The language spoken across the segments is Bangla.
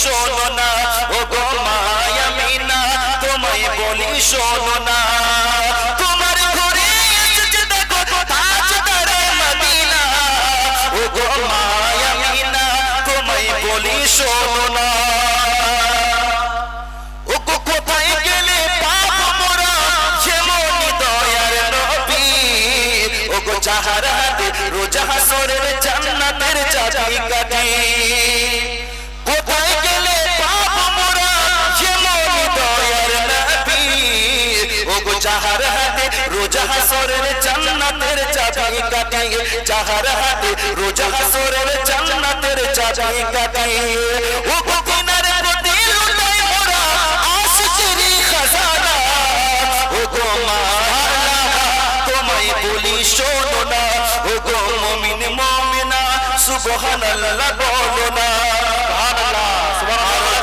শোনো না, ও গো মায়ামিনা তোমায় বলি শোনো না। তোমার ঘরে এসেছে দেখো তাজদারে মদিনা। ও গো মায়ামিনা তোমায় বলি শোনো না। যাহার রোজা হাসরের জান্নাতের চাবি কাঠি। রোজা হাসরের জান্নাতের চাবি কাঠি যাহার হাতে রোজা হাসরের জান্নাতের চাবি কাঠি ও গো প্রতি লুটাই মোরা আশিকেরি খাজানা। ও গো মাওলা তোমায় বলি শোনো না ও গো মুমিন মুমিনা, সুবহানাল্লাহ বলো না। সুবহানাল্লাহ সুবহানাল্লাহ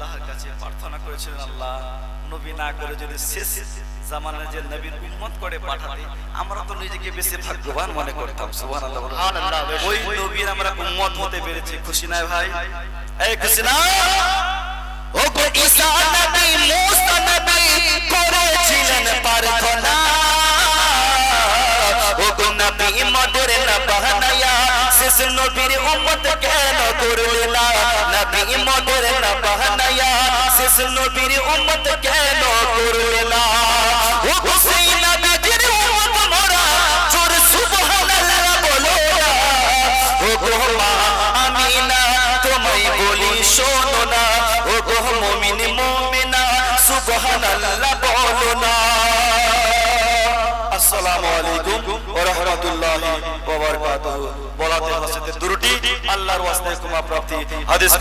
আল্লাহর কাছে প্রার্থনা করেছিলেন আল্লাহ নবী না করে যদি শেষ জামানায় যে নবীর উম্মত করে পাঠাতে আমরা তো নিজেকে বেশি ভাগ্যবান মনে করতাম সুবহানাল্লাহ সুবহানাল্লাহ, ওই নবীর আমরা উম্মত হতে পেরেছি খুশি নাই ভাই? এই খুশি না? ও গো ঈসা নবী মুসা নবী করেছিলেন প্রার্থনা। ও গো নবী মদের শেষ নবীর উম্মত কেন করল না, নবী মদের না বানায়া শেষ নবীর উম্মত কেন করল না। ও গো সেই নবীর উম্মত মোরা, জোর সুবহানাল্লাহ বলো ও গো মা আমিনা, তোমায় বলি শোনো না। ও গো মুমিন মুমিনা, সুবহানাল্লাহ বলো না। বারাকাতুহু বলাতে হাসতে দুরুটি আল্লাহর ওয়াস্তে ক্ষমা প্রাপ্তি। হাদিস